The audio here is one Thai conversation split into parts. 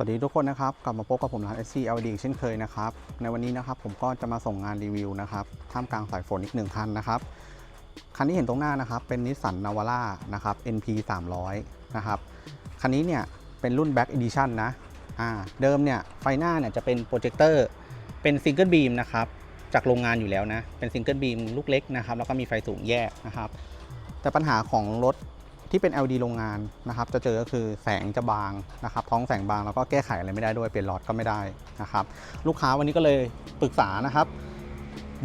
สวัสดีทุกคนนะครับ กลับมาพบกับผมร้าน SC LD อีกเช่นเคยนะครับ ในวันนี้นะครับผมก็จะมาส่งงานรีวิวนะครับท่ามกลางสายฝนอีกหนึ่งคันนะครับ คันที่เห็นตรงหน้านะครับ เป็นนิสสันนาวาร่านะครับ NP 300นะครับคันนี้เนี่ยเป็นรุ่น Back Edition นะอ่าเดิมเนี่ยไฟหน้าเนี่ยจะเป็นโปรเจคเตอร์เป็นซิงเกิลบีมนะครับจากโรงงานอยู่แล้วนะ เป็นซิงเกิลบีมลูกเล็กนะครับแล้วก็มีไฟสูงแยกนะครับ แต่ปัญหาของรถ ที่เป็น LD โรงงานนะครับ จะเจอก็คือแสงจะบางนะครับ ท้องแสงบางแล้วก็แก้ไขอะไรไม่ได้ด้วยเปลี่ยนหลอดก็ไม่ได้นะครับ ลูกค้าวันนี้ก็เลยปรึกษานะครับ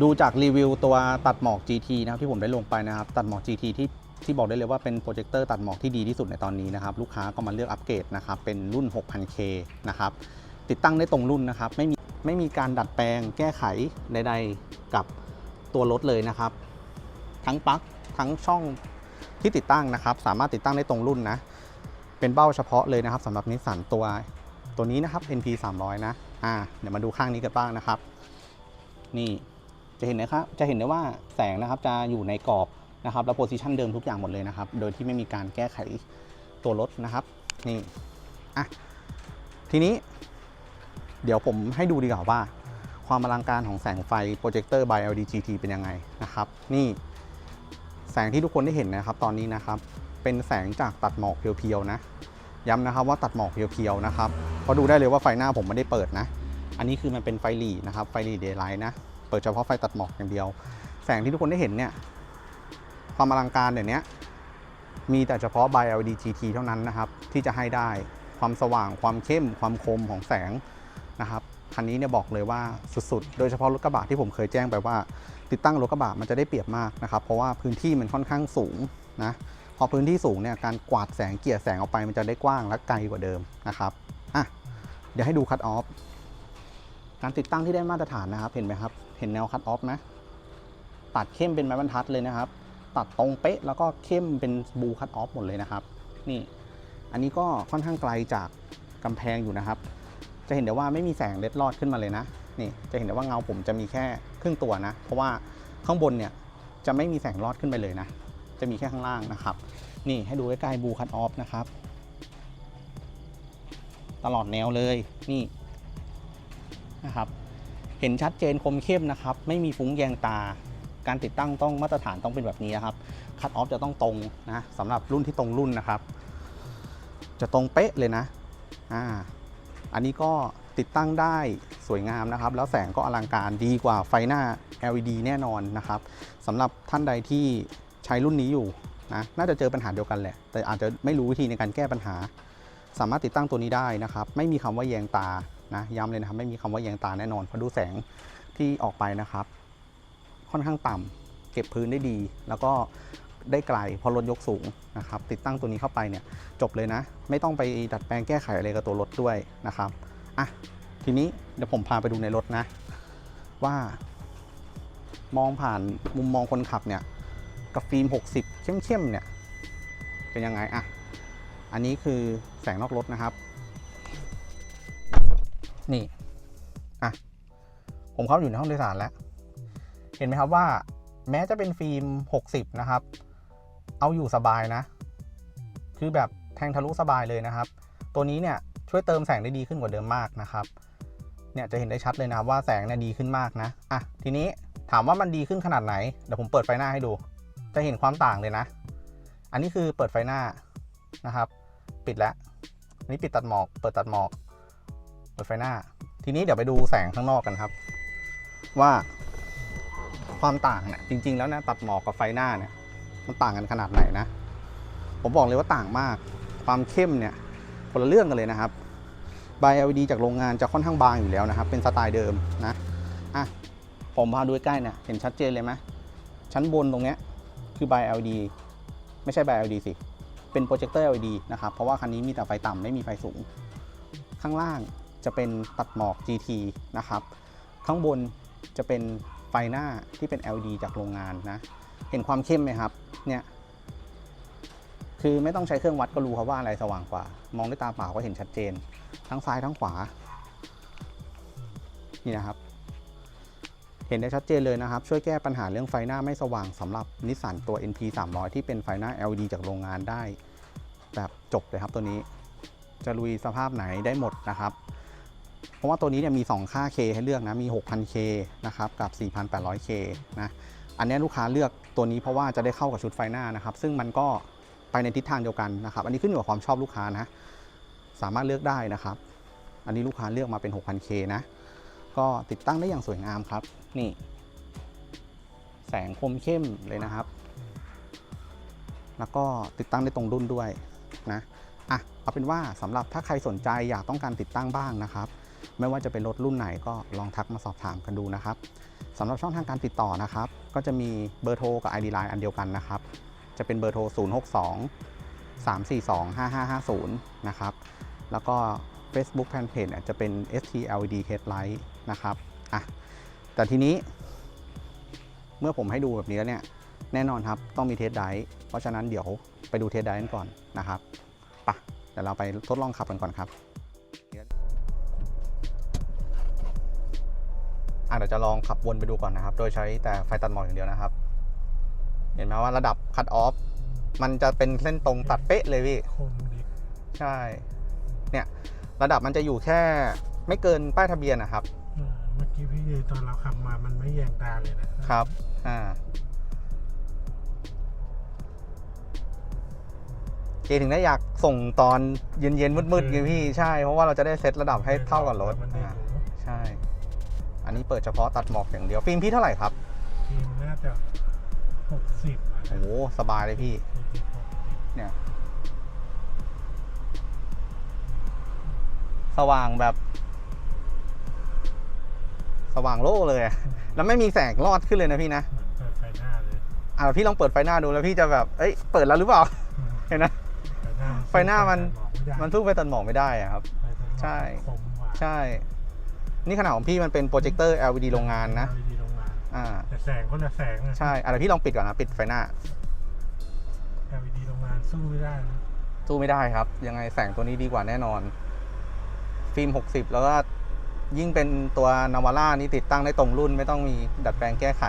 ดูจากรีวิวตัวตัดหมอก GT นะครับที่ผมได้ลงไปนะครับ ตัดหมอก GT ที่ที่บอกได้เลยว่าเป็นโปรเจคเตอร์ตัดหมอกที่ดีที่สุดในตอนนี้นะครับ ลูกค้าก็มาเลือกอัปเกรดนะครับ เป็นรุ่น 6000K นะครับ ติดตั้งได้ตรงรุ่นนะครับ ไม่มีไม่มีการดัดแปลงแก้ไขใดๆกับตัวรถเลยนะครับ ทั้งปลั๊กทั้งช่อง ที่ติดตั้งนะครับ สามารถติดตั้งได้ตรงรุ่นนะ เป็นเบ้าเฉพาะเลยนะครับสำหรับนิสสันตัวตัวนี้นะครับ NP 300นะอ่าเดี๋ยวมาดูข้างนี้กันบ้างนะครับ นี่จะเห็นนะครับจะเห็นได้ว่าแสงนะครับจะอยู่ในกรอบนะครับแล้วโพซิชันเดิมทุกอย่างหมดเลยนะครับ โดยที่ไม่มีการแก้ไขตัวรถนะครับนี่อะทีนี้ เดี๋ยวผมให้ดูดีกว่าว่า ความอลังการของแสงไฟโปรเจคเตอร์ by LD GT เป็นยังไงนะครับ นี่ แสงที่ทุกคนได้เห็นนะครับ ตอนนี้นะครับ เป็นแสงจากตัดหมอกเพียวๆนะ ย้ำนะครับว่าตัดหมอกเพียวๆนะครับเพราะดูได้เลยว่าไฟหน้าผมไม่ได้เปิดนะ อันนี้คือมันเป็นไฟหลีนะครับ ไฟหลีเดย์ไลท์นะ เปิดเฉพาะไฟตัดหมอกอย่างเดียว แสงที่ทุกคนได้เห็นเนี่ย ความอลังการเดี๋ยวนี้มีแต่เฉพาะ by LED GT เท่านั้นนะครับ ที่จะให้ได้ความสว่างความเข้มความคมของแสงนะครับ คันนี้เนี่ยบอกเลยว่าสุดๆ โดยเฉพาะรถกระบะที่ผมเคยแจ้งไปว่า ติดตั้งรถกระบะมันจะได้เปรียบมากนะครับ เพราะว่าพื้นที่มันค่อนข้างสูงนะ พอพื้นที่สูงเนี่ยการกวาดแสงเกลี่ยแสงออกไปมันจะได้กว้างและไกลกว่าเดิมนะครับ อะ เดี๋ยวให้ดูคัตออฟ การติดตั้งที่ได้มาตรฐานนะครับ เห็นไหมครับ เห็นแนวคัตออฟไหมตัดเข้มเป็นไม้บรรทัดเลยนะครับ ตัดตรงเป๊ะแล้วก็เข้มเป็นบูคัตออฟหมดเลยนะครับ นี่ อันนี้ก็ค่อนข้างไกลจากกำแพงอยู่นะครับ จะเห็นได้ว่าไม่มีแสงเล็ดลอดขึ้นมาเลยนะนี่จะเห็นได้ว่าเงาผมจะมีแค่ครึ่งตัวนะ เพราะว่าข้างบนเนี่ยจะไม่มีแสงลอดขึ้นไปเลยนะ จะมีแค่ข้างล่างนะครับ นี่ให้ดูใกล้ๆบูคัตออฟนะครับ ตลอดแนวเลยนี่นะครับ เห็นชัดเจนคมเข้มนะครับ ไม่มีฟุ้งแยงตา การติดตั้งต้องมาตรฐานต้องเป็นแบบนี้นะครับคัตออฟจะต้องตรงนะสำหรับรุ่นที่ตรงรุ่นนะครับ จะตรงเป๊ะเลยนะอ่า อันนี้ก็ติดตั้งได้สวยงามนะครับ แล้วแสงก็อลังการดีกว่าไฟหน้า LED แน่นอนนะครับสำหรับท่านใดที่ใช้รุ่นนี้อยู่นะน่าจะเจอปัญหาเดียวกันแหละ แต่อาจจะไม่รู้วิธีในการแก้ปัญหา สามารถติดตั้งตัวนี้ได้นะครับ ไม่มีคำว่าแยงตานะย้ำเลยนะครับ ไม่มีคำว่าแยงตาแน่นอนเพราะดูแสงที่ออกไปนะครับ ค่อนข้างต่ำเก็บพื้นได้ดี แล้วก็ ได้ไกลพราะรถยกสูงนะครับติดตั้งตัวนี้เข้าไปเนี่ยจบเลยนะ ไม่ต้องไปดัดแปลงแก้ไขอะไรกับตัวรถด้วยนะครับอะทีนี้เดี๋ยวผมพาไปดูในรถนะ ว่ามองผ่านมุมมองคนขับเนี่ยกับฟิล์ม 60 เข้มๆเนี่ยเป็นยังไงอะอันนี้คือแสงนอกรถนะครับ นี่อะผมเข้าอยู่ในห้องโดยสารแล้ว เห็นไหมครับว่าแม้จะเป็นฟิล์ม 60 นะครับ เอาอยู่สบายนะ คือแบบแทงทะลุสบายเลยนะครับ ตัวนี้เนี่ยช่วยเติมแสงได้ดีขึ้นกว่าเดิมมากนะครับเนี่ยจะเห็นได้ชัดเลยนะครับว่าแสงเนี่ยดีขึ้นมากนะอะทีนี้ถามว่ามันดีขึ้นขนาดไหนเดี๋ยวผมเปิดไฟหน้าให้ดู จะเห็นความต่างเลยนะ อันนี้คือเปิดไฟหน้านะครับ ปิดแล้วอันนี้ปิดตัดหมอก เปิดตัดหมอก เปิดไฟหน้า ทีนี้เดี๋ยวไปดูแสงข้างนอกกันครับ ว่าความต่างเนี่ยจริง ๆ แล้วนะตัดหมอกกับไฟหน้าเนี่ย มันต่างกันขนาดไหนนะ ผมบอกเลยว่าต่างมาก ความเข้มเนี่ยคนละเรื่องกันเลยนะครับใบ LED จากโรงงานจะค่อนข้างบางอยู่แล้วนะครับ เป็นสไตล์เดิมนะอะผมพาดูใกล้เนี่ยเห็นชัดเจนเลยไหมชั้นบนตรงเนี้ยคือใบ LED ไม่ใช่ใบ LED สิ เป็นโปรเจคเตอร์ LED นะครับ เพราะว่าคันนี้มีแต่ไฟต่ำไม่มีไฟสูง ข้างล่างจะเป็นตัดหมอก GT นะครับ ข้างบนจะเป็นไฟหน้าที่เป็น LED จากโรงงานนะ เห็นความเข้มไหมครับ เนี่ย คือไม่ต้องใช้เครื่องวัดก็รู้ครับว่าอะไรสว่างกว่า มองด้วยตาเปล่าก็เห็นชัดเจน ทั้งซ้ายทั้งขวา นี่นะครับ เห็นได้ชัดเจนเลยนะครับ ช่วยแก้ปัญหาเรื่องไฟหน้าไม่สว่างสำหรับนิสสันตัว NP 300 ที่เป็นไฟหน้า LED จากโรงงานได้ แบบจบเลยครับตัวนี้ จะลุยสภาพไหนได้หมดนะครับเพราะว่าตัวนี้เนี่ยมี 2 ค่า K ให้เลือกนะ มี 6,000K นะครับ กับ 4,800K นะ อันนี้ลูกค้าเลือกตัวนี้เพราะว่าจะได้เข้ากับชุดไฟหน้านะครับ ซึ่งมันก็ไปในทิศทางเดียวกันนะครับ อันนี้ขึ้นอยู่กับความชอบลูกค้านะ สามารถเลือกได้นะครับ อันนี้ลูกค้าเลือกมาเป็น 6,000K นะ ก็ติดตั้งได้อย่างสวยงามครับ นี่ แสงคมเข้มเลยนะครับ แล้วก็ติดตั้งได้ตรงรุ่นด้วยนะ อะ เอาเป็นว่าสำหรับถ้าใครสนใจอยากต้องการติดตั้งบ้างนะครับ ไม่ว่าจะเป็นรถรุ่นไหนก็ลองทักมาสอบถามกันดูนะครับสำหรับช่องทางการติดต่อนะครับ ก็จะมีเบอร์โทรกับ ID Line อันเดียวกันนะครับ จะเป็นเบอร์โทร 062 342 5550 นะครับ แล้วก็ Facebook Fanpage เนี่ยจะเป็น STLD Headlight นะครับอะแต่ทีนี้เมื่อผมให้ดูแบบนี้แล้วเนี่ย แน่นอนครับต้องมีเทสไดร์เพราะฉะนั้นเดี๋ยวไปดูเทสไดร์กันก่อนนะครับปะเดี๋ยวเราไปทดลองขับกันก่อนครับ อะเดี๋ยวจะลองขับวนไปดูก่อนนะครับ โดยใช้แต่ไฟตัดหมอกอย่างเดียวนะครับ เห็นไหมว่าระดับคัตออฟมันจะเป็นเส้นตรงตัดเป๊ะเลยพี่คมดีใช่ เนี่ย ระดับมันจะอยู่แค่ไม่เกินป้ายทะเบียนนะครับเออเมื่อกี้พี่เอตอนเราขับมามันไม่แยงตาเลยนะครับ อ่า เจถึงได้อยากส่งตอนเย็นๆมืดๆไงพี่ใช่ เพราะว่าเราจะได้เซตระดับให้เท่ากับรถมันได้อ่าหรูใช่อั นนี้เปิดเฉพาะตัดหมอกอย่างเดียว ฟิล์มพี่เท่าไหร่ครับ ทีมน่าจะหกสิบโอ้โหสบายเลยพี่ เนี่ย สว่างแบบ สว่างโล่เลยอะแล้วไม่มีแสงรอดขึ้นเลยนะพี่นะ เหมือนเปิดไฟหน้าเลยอ่าพี่ลองเปิดไฟหน้าดูแล้วพี่จะแบบ เอ้ย เปิดแล้วหรือเปล่า เห็นนะ ไฟหน้ามันมันสู้ไฟตัดหมอกไม่ได้อะครับใช่ คมกว่า ใช่ นี่ขนาดของพี่มันเป็นโปรเจคเตอร์ LED โรงงานนะ LED โรงงานอ่า แต่แสงคนละแสงอะ ใช่อะเดี๋ยวพี่ลองปิดก่อนนะ ปิดไฟหน้า LED โรงงานสู้ไม่ได้นะสู้ไม่ได้ครับ ยังไงแสงตัวนี้ดีกว่าแน่นอน ฟิล์ม 60 แล้วก็ยิ่งเป็นตัวนาวาร่านี่ติดตั้งได้ตรงรุ่นไม่ต้องมีดัดแปลงแก้ไข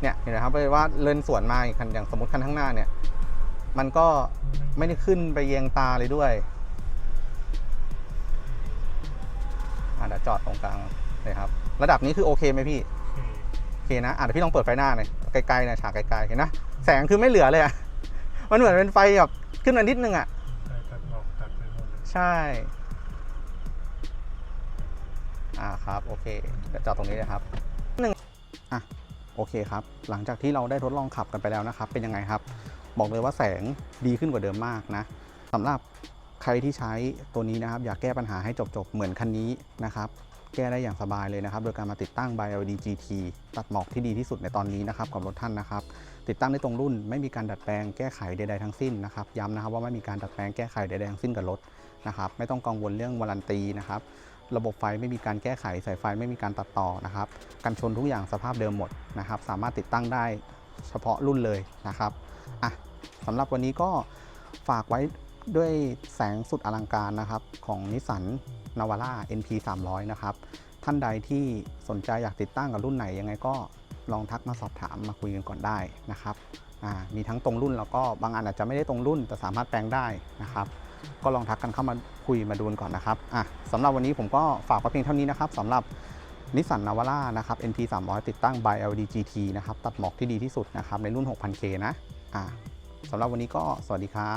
เนี่ยเห็นไหมครับว่าเลนสวนมาอีกคันอย่างสมมติคันข้างหน้าเนี่ย มันก็ไม่ได้ขึ้นไปเยียงตาเลยด้วย จอดตรงกลางเลยครับ ระดับนี้คือโอเคไหมพี่ โอเคโอเคนะอะเดี๋ยวพี่ลองเปิดไฟหน้าหน่อยไกลๆหนะฉากไกลๆเห็นนะแสงคือไม่เหลือเลยอะมันเหมือนเป็นไฟแบบขึ้นมานิดนึงอะไฟตัดหมอกตัดไปหมดเลยใช่ อ่าครับ โอเคเดี๋ยวจอดตรงนี้เลยครับหนึ่งอะโอเคครับ หลังจากที่เราได้ทดลองขับกันไปแล้วนะครับ เป็นยังไงครับ บอกเลยว่าแสงดีขึ้นกว่าเดิมมากนะสำหรับ ใครที่ใช้ตัวนี้นะครับ อยากแก้ปัญหาให้จบๆ เหมือนคันนี้นะครับ แก้ได้อย่างสบายเลยนะครับ โดยการมาติดตั้ง BioLED GT ตัดหมอกที่ดีที่สุดในตอนนี้นะครับกับรถท่านนะครับ ติดตั้งได้ตรงรุ่น ไม่มีการดัดแปลงแก้ไขใดๆทั้งสิ้นนะครับ ย้ำนะครับว่าไม่มีการดัดแปลงแก้ไขใดๆทั้งสิ้นกับรถนะครับ ไม่ต้องกังวลเรื่องวารันตีนะครับ ระบบไฟไม่มีการแก้ไขสายไฟไม่มีการตัดต่อนะครับ กันชนทุกอย่างสภาพเดิมหมดนะครับ สามารถติดตั้งได้เฉพาะรุ่นเลยนะครับอะสำหรับวันนี้ก็ฝากไว้ ด้วยแสงสุดอลังการนะครับของนิสสันนาวาร่า NP 300นะครับ ท่านใดที่สนใจอยากติดตั้งกับรุ่นไหนยังไงก็ลองทักมาสอบถามมาคุยกันก่อนได้นะครับมีทั้งตรงรุ่นแล้วก็บางอันอาจจะไม่ได้ตรงรุ่น แต่สามารถแปลงได้นะครับ ก็ลองทักกันเข้ามาคุยมาดูกันก่อนนะครับอะสำหรับวันนี้ผมก็ฝากไว้เพียงเท่านี้นะครับสำหรับนิสสันนาวาร่านะครับ NP 300 ติดตั้ง by LD GT นะครับ ตัดหมอกที่ดีที่สุดนะครับ ในรุ่น 6,000K นะอะสำหรับวันนี้ก็สวัสดีครับ